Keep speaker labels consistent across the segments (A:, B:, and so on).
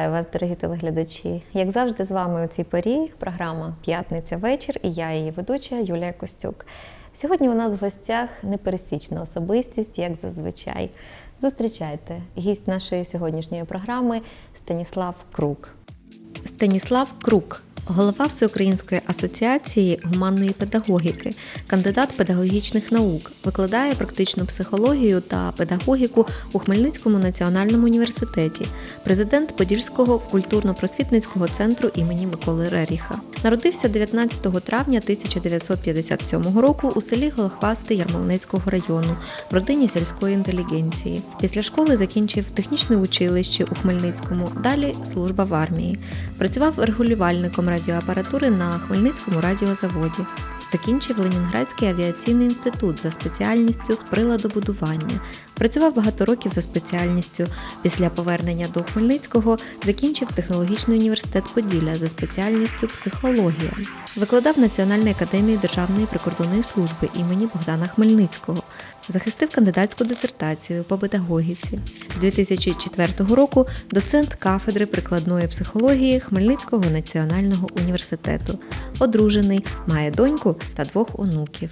A: Вітаю вас, дорогі телеглядачі. Як завжди, з вами у цій порі програма П'ятниця вечір і я, її ведуча Юлія Костюк. Сьогодні у нас в гостях непересічна особистість, як зазвичай. Зустрічайте гість нашої сьогоднішньої програми Станіслав Крук. Станіслав Крук, голова Всеукраїнської асоціації гуманної педагогіки, кандидат педагогічних наук, викладає практичну психологію та педагогіку у Хмельницькому національному університеті, президент Подільського культурно-просвітницького центру імені Миколи Реріха. Народився 19 травня 1957 року у селі Голохвасти Ярмолинецького району в родині сільської інтелігенції. Після школи закінчив технічне училище у Хмельницькому, далі служба в армії. Працював регулювальником радіоапаратури на Хмельницькому радіозаводі. Закінчив Ленінградський авіаційний інститут за спеціальністю приладобудування. Працював багато років за спеціальністю. Після повернення до Хмельницького закінчив технологічний університет Поділля за спеціальністю психологія. Викладав в Національній академії Державної прикордонної служби імені Богдана Хмельницького. Захистив кандидатську дисертацію по педагогіці. З 2004 року доцент кафедри прикладної психології Хмельницького національного університету. Одружений, має доньку та двох онуків.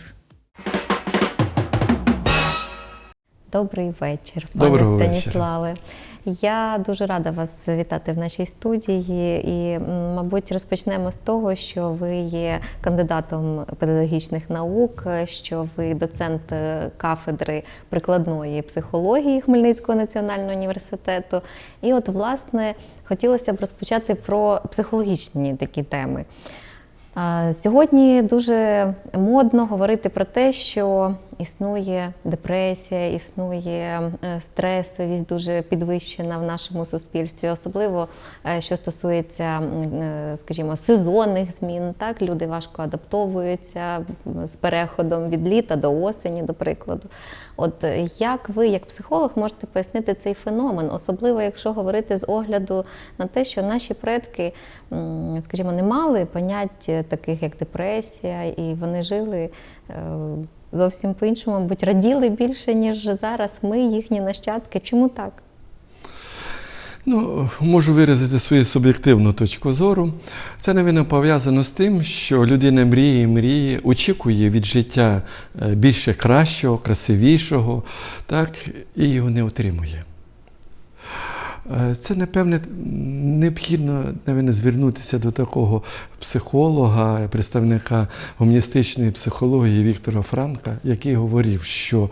A: Добрий вечір, пане
B: Доброго вечора.
A: Станіславе. Я дуже рада вас вітати в нашій студії. І, мабуть, розпочнемо з того, що ви є кандидатом педагогічних наук, що ви доцент е, кафедри прикладної психології Хмельницького національного університету. І, от, власне, хотілося б розпочати про психологічні такі теми. Сьогодні дуже модно говорити про те, що існує депресія, існує е, стресовість дуже підвищена в нашому суспільстві, особливо е, що стосується, е, скажімо, сезонних змін. Так люди важко адаптовуються з переходом від літа до осені, до прикладу. От як ви, як психолог, можете пояснити цей феномен, особливо якщо говорити з огляду на те, що наші предки, скажімо, не мали понять таких як депресія, і вони жили зовсім по-іншому, мабуть, раділи більше, ніж зараз ми, їхні нащадки. Чому так?
B: Ну, можу виразити свою суб'єктивну точку зору. Це, напевно, пов'язано з тим, що людина мріє, мріє, очікує від життя е, більше кращого, красивішого, так, і його не отримує. Е, Це, напевне, необхідно напевне, звернутися до такого психолога, представника гуманістичної психології Віктора Франка, який говорив, що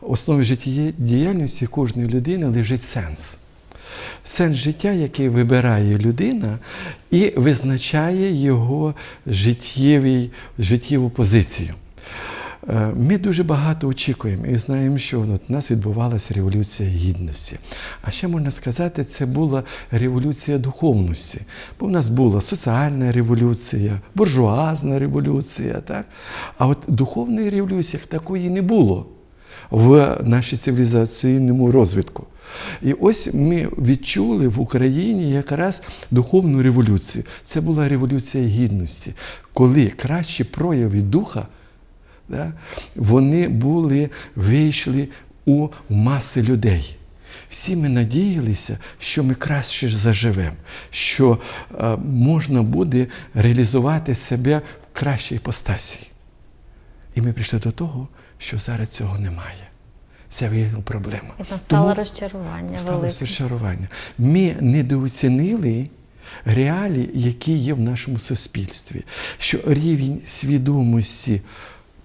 B: в основі життєдіяльності кожної людини лежить сенс. Сенс життя, який вибирає людина і визначає його життєвий, життєву позицію. Е, Ми дуже багато очікуємо і знаємо, що у нас відбувалася революція гідності. А ще можна сказати, це була революція духовності. Бо в нас була соціальна революція, буржуазна революція. Так? А от духовної революції такої не було в нашій цивілізаційному розвитку. І ось ми відчули в Україні якраз духовну революцію. Це була революція гідності, коли кращі прояви духа да, вони були, вийшли у маси людей. Всі ми надіялися, що ми краще заживемо, що е, можна буде реалізувати себе в кращій постасі. І ми прийшли до того, що зараз цього немає. Це виявила проблема.
A: І настало
B: Тому-
A: розчарування велике.
B: розчарування. Ми недооцінили реалії, які є в нашому суспільстві, що рівень свідомості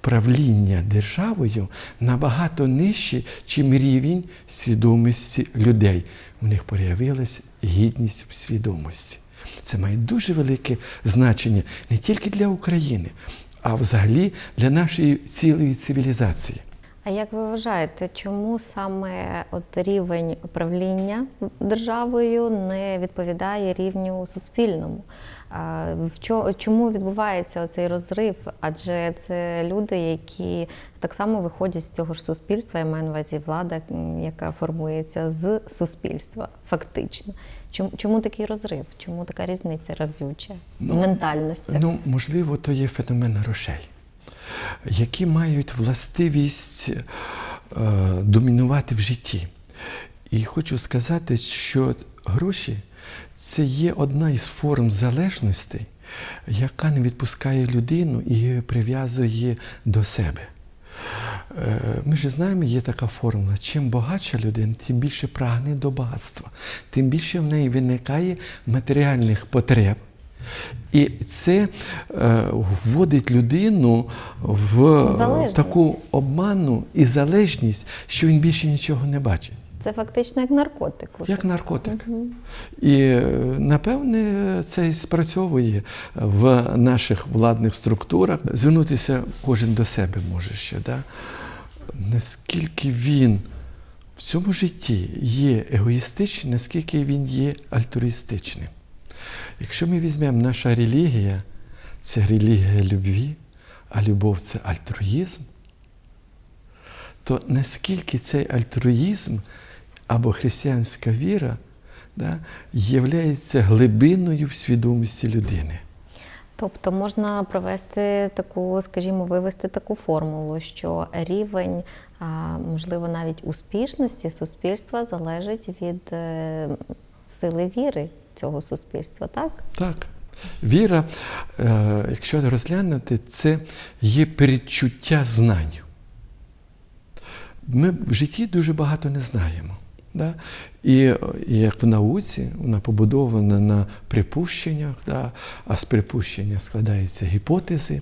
B: правління державою набагато нижчий, чим рівень свідомості людей. У них проявилась гідність в свідомості. Це має дуже велике значення не тільки для України, а взагалі для нашої цілої цивілізації.
A: А як ви вважаєте, чому саме от рівень управління державою не відповідає рівню суспільному? Чому відбувається оцей розрив? Адже це люди, які так само виходять з цього ж суспільства, я маю на увазі влада, яка формується з суспільства, фактично. Чому, чому такий розрив? Чому така різниця разюча в ментальності?
B: Ну, можливо, то є феномен грошей, які мають властивість е, домінувати в житті. І хочу сказати, що гроші це є одна із форм залежності, яка не відпускає людину і прив'язує до себе. Е, Ми ж знаємо, є така формула. Чим багатша людина, тим більше прагне до багатства, тим більше в неї виникає матеріальних потреб. І це е, вводить людину в
A: Залежність.
B: таку обманну і залежність, що він більше нічого не бачить.
A: Це фактично як наркотик. Уже.
B: Як наркотик. І е, напевне це і спрацьовує в наших владних структурах. Звернутися кожен до себе може ще. Да? Наскільки він в цьому житті є егоїстичним, наскільки він є альтруїстичним. Якщо ми візьмемо наша релігія, це релігія любві, а любов це альтруїзм, то наскільки цей альтруїзм або християнська віра да, являється глибиною в свідомості людини.
A: Тобто можна провести таку, скажімо, вивести таку формулу, що рівень, можливо, навіть успішності суспільства залежить від е, сили віри цього суспільства, так?
B: Так. Віра, е, якщо розглянути, це є передчуття знань. Ми в житті дуже багато не знаємо. Да? І, як в науці, вона побудована на припущеннях, да? а з припущення складаються гіпотези.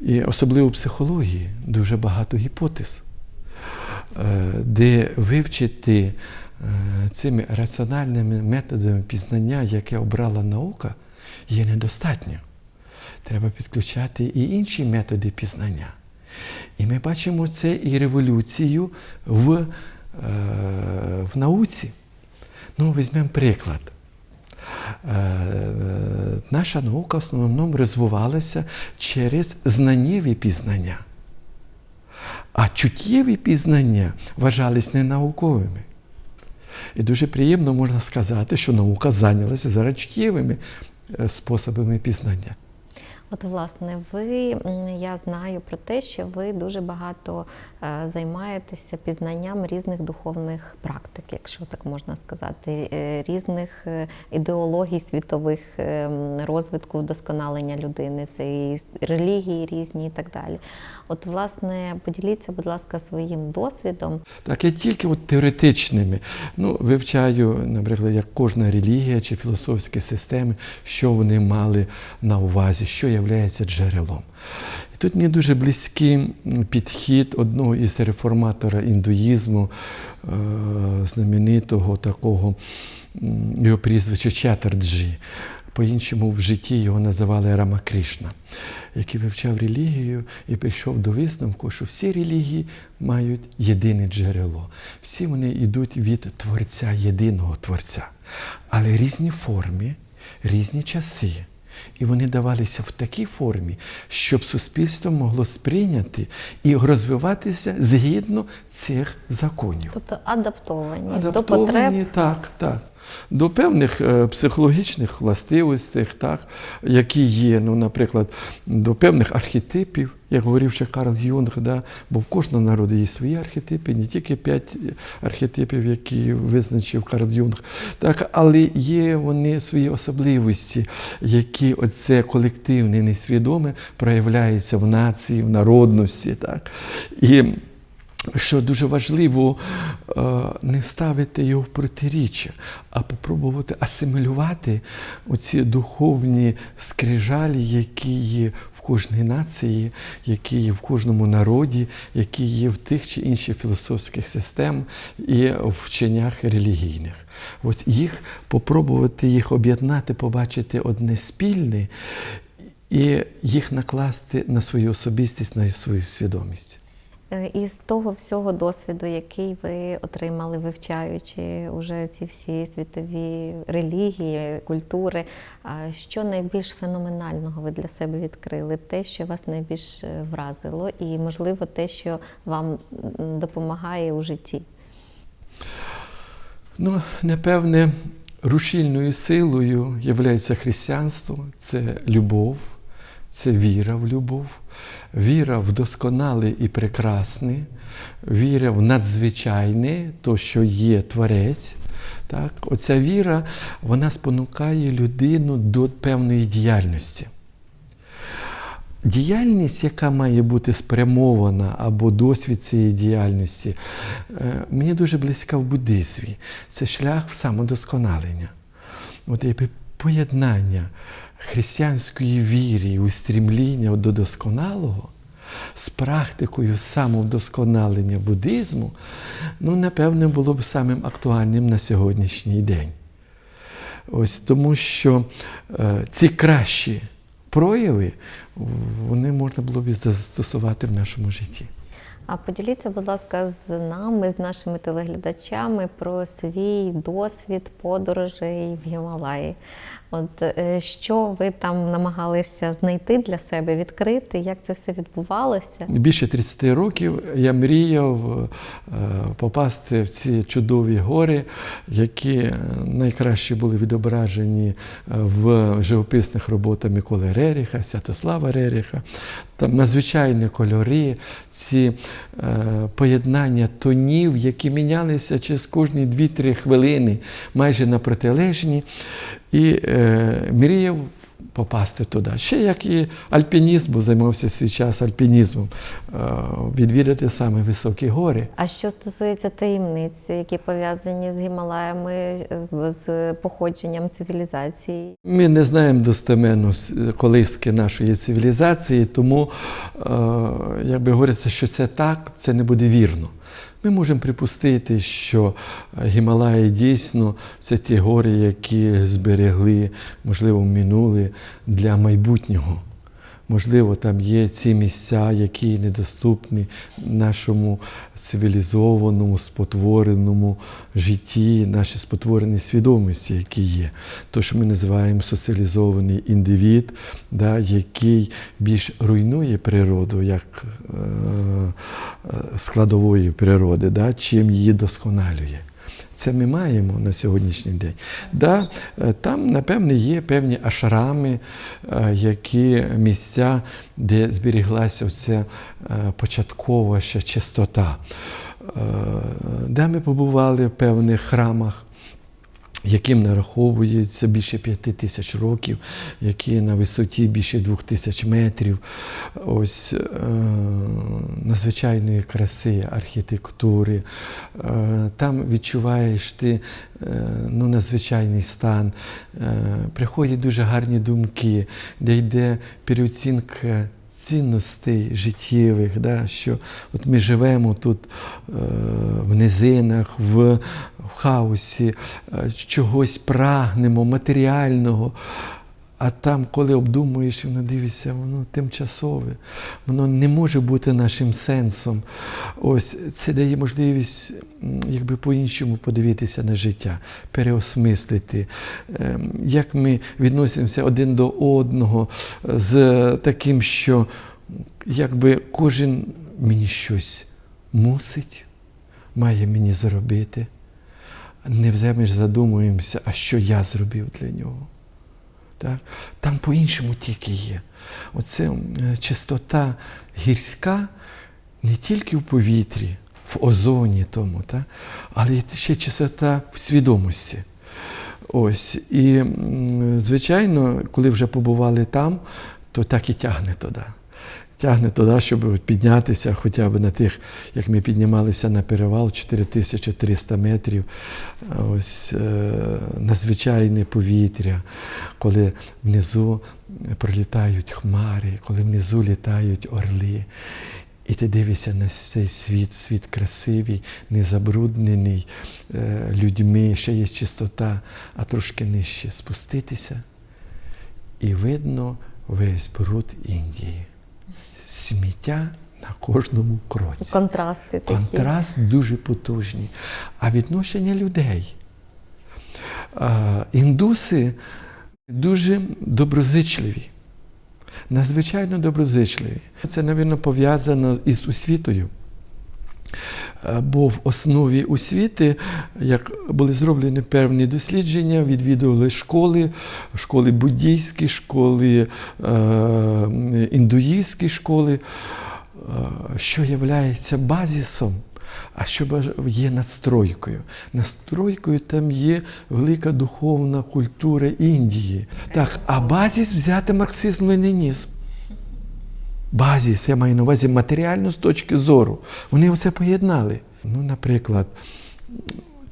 B: І особливо в психології дуже багато гіпотез, е, де вивчити е, цими раціональними методами пізнання, яке обрала наука, є недостатньо. Треба підключати і інші методи пізнання. І ми бачимо це і революцію в, в науці. Ну, візьмемо приклад. Е, наша наука в основному розвивалася через знаннєві пізнання. А чуттєві пізнання вважались ненауковими. І дуже приємно можна сказати, що наука зайнялася зараз чуттєвими е, способами пізнання.
A: От, власне, ви я знаю про те, що ви дуже багато е, займаєтеся пізнанням різних духовних практик, якщо так можна сказати, е, різних е, ідеологій світових розвитку вдосконалення людини, це і релігії різні і так далі. От, власне, поділіться, будь ласка, своїм досвідом.
B: Так, я тільки от теоретичними. Ну, вивчаю, наприклад, як кожна релігія чи філософські системи, що вони мали на увазі, що є джерелом. І тут мені дуже близький підхід одного із реформатора індуїзму, е, знаменитого такого його прізвище Чатарджі. По-іншому в житті його називали Рамакришна, який вивчав релігію і прийшов до висновку, що всі релігії мають єдине джерело. Всі вони йдуть від Творця, єдиного Творця. Але різні форми, різні часи. І вони давалися в такій формі, щоб суспільство могло сприйняти і розвиватися згідно цих законів.
A: Тобто адаптовані, до потреб
B: так, так. До певних е, психологічних властивостей, так, які є, ну, наприклад, до певних архетипів, як говорив ще Карл Юнг, да, бо в кожного народу є свої архетипи, не тільки п'ять архетипів, які визначив Карл Юнг, так, але є вони свої особливості, які оце колективне, несвідоме проявляється в нації, в народності. Так. І що дуже важливо е, не ставити його в протиріччя, а попробувати асимілювати оці духовні скрижалі, які є в кожній нації, які є в кожному народі, які є в тих чи інших філософських систем і вченнях релігійних. От їх попробувати їх об'єднати, побачити одне спільне і їх накласти на свою особистість, на свою свідомість.
A: Е, Із того всього досвіду, який ви отримали, вивчаючи уже ці всі світові релігії, культури, що найбільш феноменального ви для себе відкрили? Те, що вас найбільш е, вразило, і можливо те, що вам допомагає у житті.
B: Ну, напевне, рушільною силою є християнство, це любов, це віра в любов, віра в досконале і прекрасне, віра в надзвичайне, то, що є Творець, Так? Оця віра вона спонукає людину до певної діяльності. Діяльність, яка має бути спрямована або досвід цієї діяльності, е, мені дуже близька в буддизмі. Це шлях в самодосконалення. От поєднання християнської віри і устрімління до досконалого з практикою самовдосконалення буддизму, ну, напевне, було б самим актуальним на сьогоднішній день. Ось тому що е, ці кращі прояви, вони можна було б застосувати в нашому житті.
A: А поділіться, будь ласка, з нами, з нашими телеглядачами про свій досвід подорожей в Гімалаї. От е, що ви там намагалися знайти для себе, відкрити, як це все відбувалося?
B: Більше 30 років я мріяв е, попасти в ці чудові гори, які найкраще були відображені е, в живописних роботах Миколи Реріха, Святослава Реріха. Там надзвичайні кольори, ці е, поєднання тонів, які мінялися через кожні 2-3 хвилини, майже на протилежні. І е, мріяв попасти туди. Ще як і альпінізм, бо займався свій час альпінізмом, е, відвідати саме високі гори.
A: А що стосується таємниць, які пов'язані з Гімалаями, е, з походженням цивілізації?
B: Ми не знаємо достеменно колиски нашої цивілізації, тому, е, якби говорити, що це так, це не буде вірно. Ми можемо припустити, що е, Гімалаї дійсно це ті гори, які зберегли, можливо, минуле для майбутнього. Можливо, там є ці місця, які недоступні нашому цивілізованому, спотвореному житті, нашій спотвореній свідомості, які є. То, що ми називаємо соціалізований індивід, да, який більш руйнує природу як е, е, складової природи, да, чим її досконалює. Це ми маємо на сьогоднішній день. Да, е, там, напевне, є певні ашрами, е, які місця, де зберіглася оця е, початкова ще чистота. Де ми побували в певних храмах, яким нараховується більше п'яти тисяч років, які на висоті більше двох тисяч метрів. Ось е, надзвичайної краси, архітектури. Е, там відчуваєш ти е, ну, надзвичайний стан. Е, приходять дуже гарні думки, де йде переоцінка цінностей життєвих, да, що от ми живемо тут е, в низинах, в, в хаосі, е, чогось прагнемо, матеріального. А там, коли обдумуєш, воно дивишся, воно тимчасове, воно не може бути нашим сенсом. Ось це дає можливість якби по-іншому подивитися на життя, переосмислити, ем, як ми відносимося один до одного з таким, що якби кожен мені щось мусить, має мені зробити. Невземеш задумуємося, а що я зробив для нього. Так? Там по-іншому тільки є. Оце чистота гірська не тільки в повітрі, в озоні тому, так? але ще чистота в свідомості. Ось. І, звичайно, коли вже побували там, то так і тягне туди. Тягне туди, щоб піднятися хоча б на тих, як ми піднімалися на перевал 4300 метрів. Ось е, надзвичайне повітря, коли внизу пролітають хмари, коли внизу літають орли. І ти дивишся на цей світ, світ красивий, незабруднений е, людьми, ще є чистота, а трошки нижче спуститися. І видно весь бруд Індії. Сміття на кожному кроці.
A: Контрасти такі.
B: Контраст дуже потужний. А відношення людей. Індуси дуже доброзичливі, надзвичайно доброзичливі. Це, мабуть, пов'язано із освітою. Е, Бо в основі освіти, як були зроблені певні дослідження, відвідували школи, школи буддійські, школи е, індуїзькі школи, е, що є базисом А що є надстройкою? Надстройкою там є велика духовна культура Індії. Так, а базіс взяти марксизм-ленінізм. Базіс, я маю на увазі матеріально з точки зору. Вони оце поєднали. Ну, наприклад,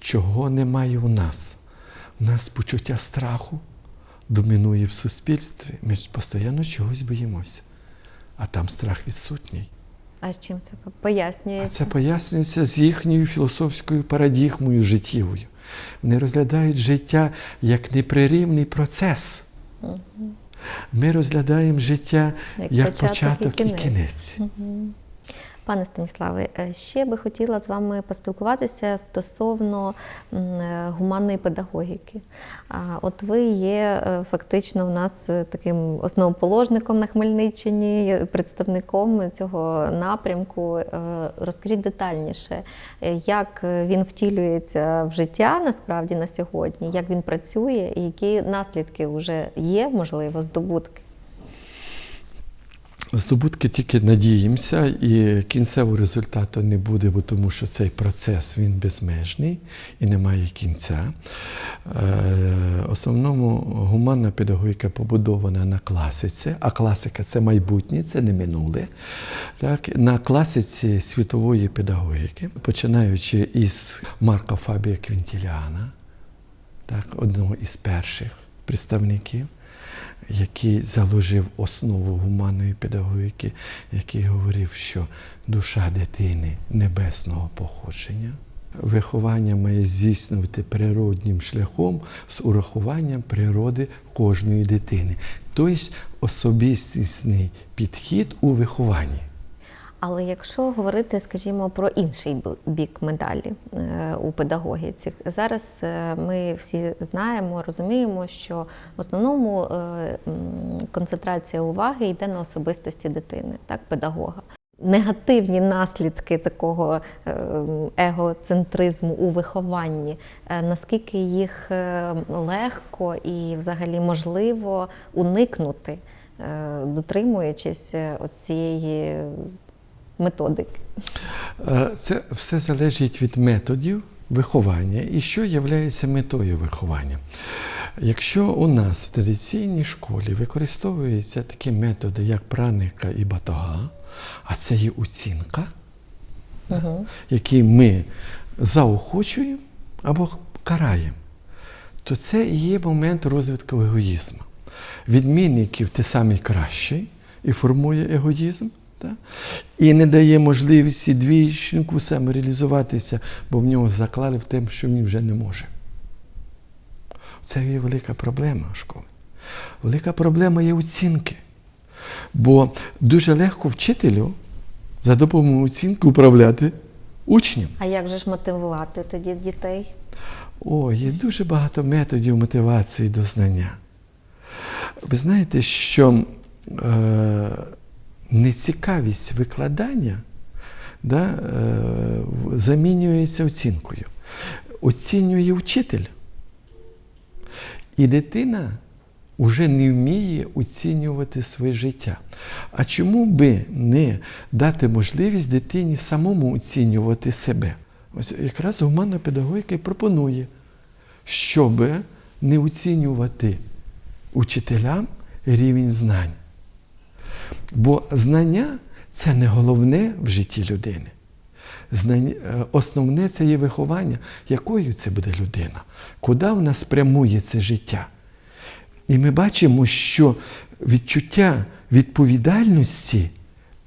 B: чого немає у нас? У нас почуття страху домінує в суспільстві. Ми постійно чогось боїмося. А там страх відсутній.
A: А з чим це
B: А це пояснюється з їхньою філософською парадігмою життєвою. Вони розглядають життя як непрерівний процес. Ми розглядаємо життя
A: Як
B: як,
A: початок і
B: і
A: кінець.
B: кінець.
A: Пане Станіславе, е, ще би хотіла з вами поспілкуватися стосовно е, гуманної педагогіки. От ви є е, фактично в нас таким основоположником на Хмельниччині, представником цього напрямку. Розкажіть детальніше, як він втілюється в життя насправді на сьогодні, як він працює і які наслідки вже є, можливо, здобутки.
B: Здобутки тільки надіємося, і кінцевого результату не буде, бо тому що цей процес він безмежний і не має кінця. Е, основному гуманна педагогіка побудована на класиці, а класика це майбутнє, це не минуле. Так, на класиці світової педагогіки, починаючи із Марка Фабія Квінтіліана, так, одного із перших представників, який заложив основу гуманної педагогіки, який говорив, що душа дитини небесного походження. Виховання має здійснювати природнім шляхом з урахуванням природи кожної дитини. Тобто особистісний підхід у вихованні.
A: Але якщо говорити, скажімо, про інший бік медалі е, у педагогіці, зараз е, ми всі знаємо, розуміємо, що в основному е, концентрація уваги йде на особистості дитини, так, педагога. Негативні наслідки такого егоцентризму у вихованні, наскільки їх легко і взагалі можливо уникнути, дотримуючись от цієї методики.
B: Е, Це все залежить від методів виховання і що є метою виховання. Якщо у нас в традиційній школі використовуються такі методи, як праника і батога, а це є оцінка,
A: Угу.
B: які ми заохочуємо або караємо, то це і є момент розвитку егоїзму. Відмінників ти самий кращий і формує егоїзм. Так? І не дає можливості двічнику самореалізуватися, бо в нього заклали в те, що він вже не може. Це є велика проблема школи. Велика проблема є оцінки. Бо дуже легко вчителю за допомогою оцінки управляти учнем.
A: А як же ж мотивувати тоді дітей?
B: О, є дуже багато методів мотивації до знання. Ви знаєте, що е, нецікавість викладання да, е, замінюється оцінкою. Оцінює вчитель. І дитина вже не вміє оцінювати своє життя. А чому би не дати можливість дитині самому оцінювати себе? Ось якраз гуманна педагогіка і пропонує, щоб не оцінювати учителям рівень знань. Бо знання це не головне в житті людини. Знання, е, основне це є виховання, якою це буде людина, куди вона спрямує це життя. І ми бачимо, що відчуття відповідальності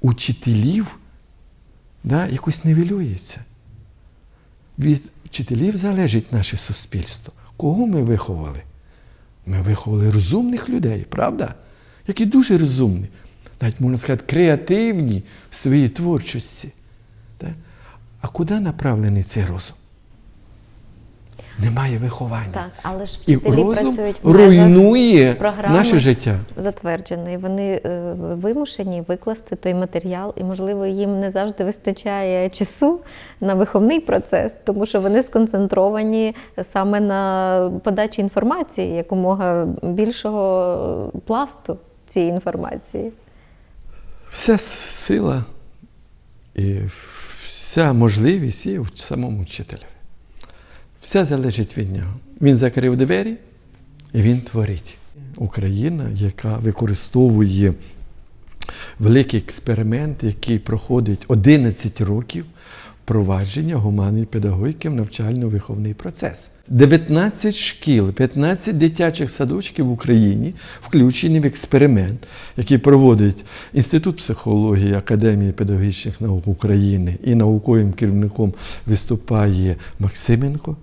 B: учителів да, якось нивелюється. Від вчителів залежить наше суспільство. Кого ми виховали? Ми виховали розумних людей, правда? Які дуже розумні, навіть можна сказати, креативні в своїй творчості. Так? А куди направлений цей розум? Немає виховання.
A: Так, але ж
B: І
A: вчителі
B: розум
A: працюють в
B: руйнує
A: програми.
B: наше життя.
A: затверджений. Вони е, вимушені викласти той матеріал, і, можливо, їм не завжди вистачає часу на виховний процес, тому що вони сконцентровані саме на подачі інформації, якомога більшого пласту цієї інформації.
B: Вся сила і вся можливість є в самому вчителю. Все залежить від нього. Він закрив двері і він творить. Україна, яка використовує великий експеримент, який проходить 11 років впровадження гуманної педагогіки в навчально-виховний процес. 19 шкіл, 15 дитячих садочків в Україні включені в експеримент, який проводить Інститут психології Академії педагогічних наук України і науковим керівником виступає Максименко,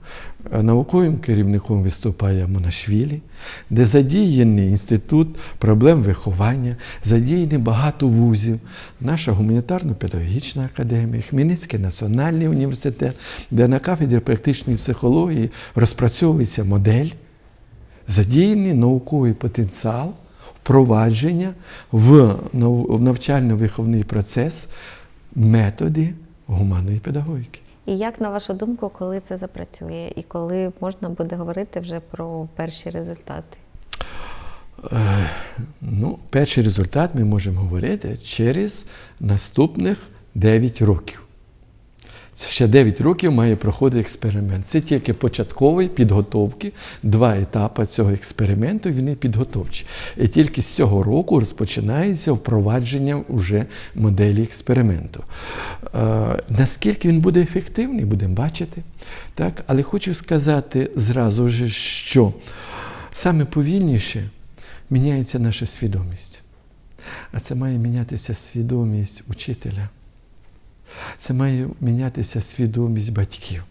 B: науковим керівником виступає Монашвілі, де задіяний інститут проблем виховання, задіяні багато вузів, наша гуманітарно-педагогічна академія, Хмельницький національний університет, де на кафедрі практичної психології розпрацьовується модель, задіяний науковий потенціал впровадження в навчально-виховний процес методи гуманної педагогіки.
A: І як на вашу думку, коли це запрацює, і коли можна буде говорити вже про перші результати?
B: Е, Ну, перший результат ми можемо говорити через наступних 9 років. Ще 9 років має проходити експеримент. Це тільки початковий підготовки, два етапи цього експерименту, вони підготовчі. І тільки з цього року розпочинається впровадження вже моделі експерименту. Е, наскільки він буде ефективний, будемо бачити. Так? Але хочу сказати зразу ж, що саме повільніше міняється наша свідомість. А це має мінятися свідомість учителя. Це має мінятися свідомість батьків.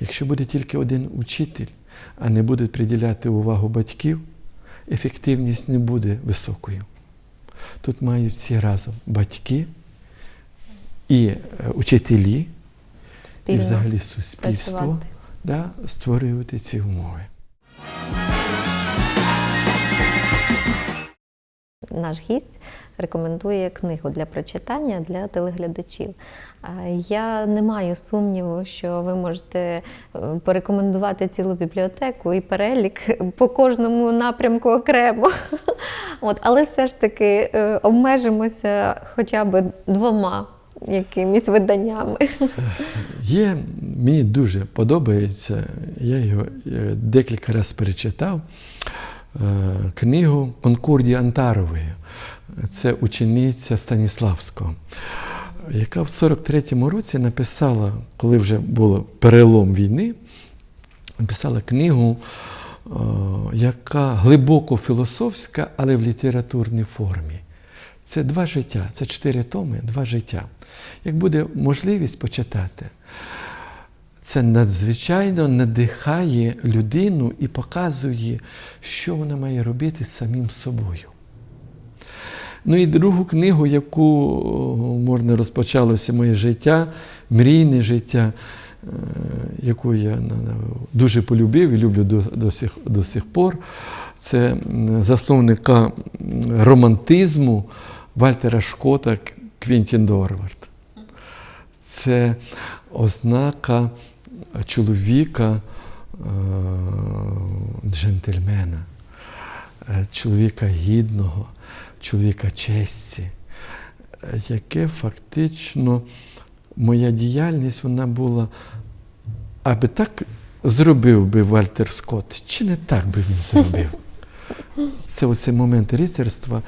B: Якщо буде тільки один учитель, а не буде приділяти увагу батьків, ефективність не буде високою. Тут мають всі разом батьки і е, учителі, і взагалі суспільство
A: працювати.
B: да, створювати ці умови.
A: Наш гість рекомендує книгу для прочитання для телеглядачів. Я не маю сумніву, що ви можете е, порекомендувати цілу бібліотеку і перелік по кожному напрямку окремо. От, але все ж таки е, обмежимося хоча б двома якимись виданнями.
B: Є, мені дуже подобається, я його е, декілька разів перечитав, книгу Конкордії Антарової. Це учениця Станіславського, яка в 43-му році написала, коли вже було перелом війни, написала книгу, е, яка глибоко філософська, але в літературній формі. Це два життя, це чотири томи, два життя. Як буде можливість почитати, це надзвичайно надихає людину і показує, що вона має робити з самим собою. Ну і другу книгу, яку можна розпочалося моє життя, мрійне життя, е, яку я дуже полюбив і люблю до, до, сих, до сих пор, це засновника романтизму Вальтера Шкота Квінтін Дорвард. Це ознака чоловіка, е, джентльмена, е, чоловіка гідного, чоловіка честі, яке фактично моя діяльність вона була, аби так зробив би Вальтер Скотт, чи не так би він зробив? Це оцей момент рицарства,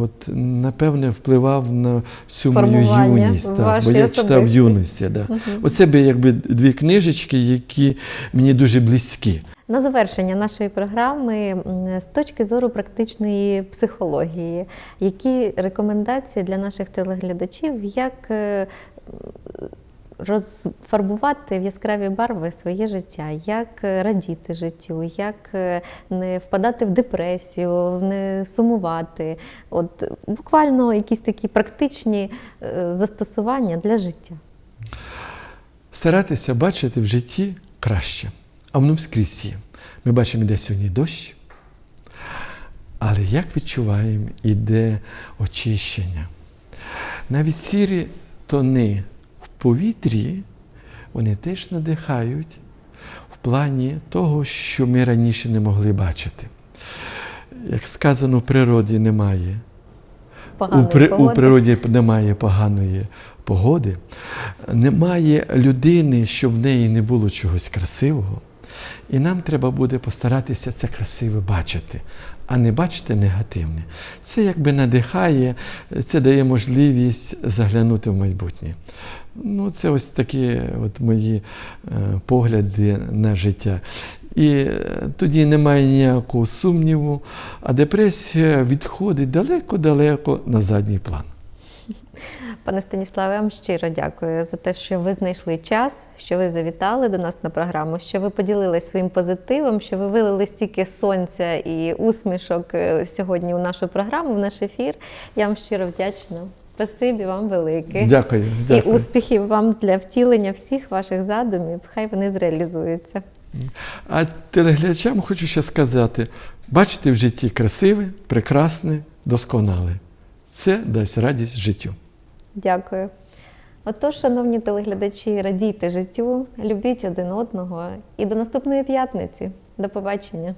B: от, напевне, впливав на всю мою юність. Так, бо я читав в юності. Да. Оце би якби дві книжечки, які мені дуже близькі.
A: На завершення нашої програми, з точки зору практичної психології, які рекомендації для наших телеглядачів, як е, розфарбувати в яскраві барви своє життя, як е, радіти життю, як е, не впадати в депресію, не сумувати? От буквально якісь такі практичні застосування для життя.
B: Старатися бачити в житті краще, а воно скрізь є. Ми бачимо, іде сьогодні дощ, але як відчуваємо, іде очищення. Навіть сірі тони в повітрі, вони теж надихають в плані того, що ми раніше не могли бачити. Як сказано, в природі немає у, при, у природі немає поганої погоди. немає людини, щоб в неї не було чогось красивого. І нам треба буде постаратися це красиве бачити, а не бачити негативне. Це якби надихає, це дає можливість заглянути в майбутнє. Ну, це ось такі от мої е, погляди на життя. І е, тоді немає ніякого сумніву, а депресія відходить далеко-далеко на задній план.
A: Пане Станіславе, я вам щиро дякую за те, що ви знайшли час, що ви завітали до нас на програму, що ви поділились своїм позитивом, що ви вилили стільки сонця і усмішок е, сьогодні у нашу програму, в наш ефір. Я вам щиро вдячна. Спасибі вам велике.
B: Дякую.
A: І успіхів вам для втілення всіх ваших задумів. Хай вони зреалізуються.
B: А телеглядачам хочу ще сказати: бачите в житті красиве, прекрасне, досконале. Це дасть радість життю.
A: Дякую. Отож, шановні телеглядачі, радійте життю, любіть один одного і до наступної п'ятниці. До побачення.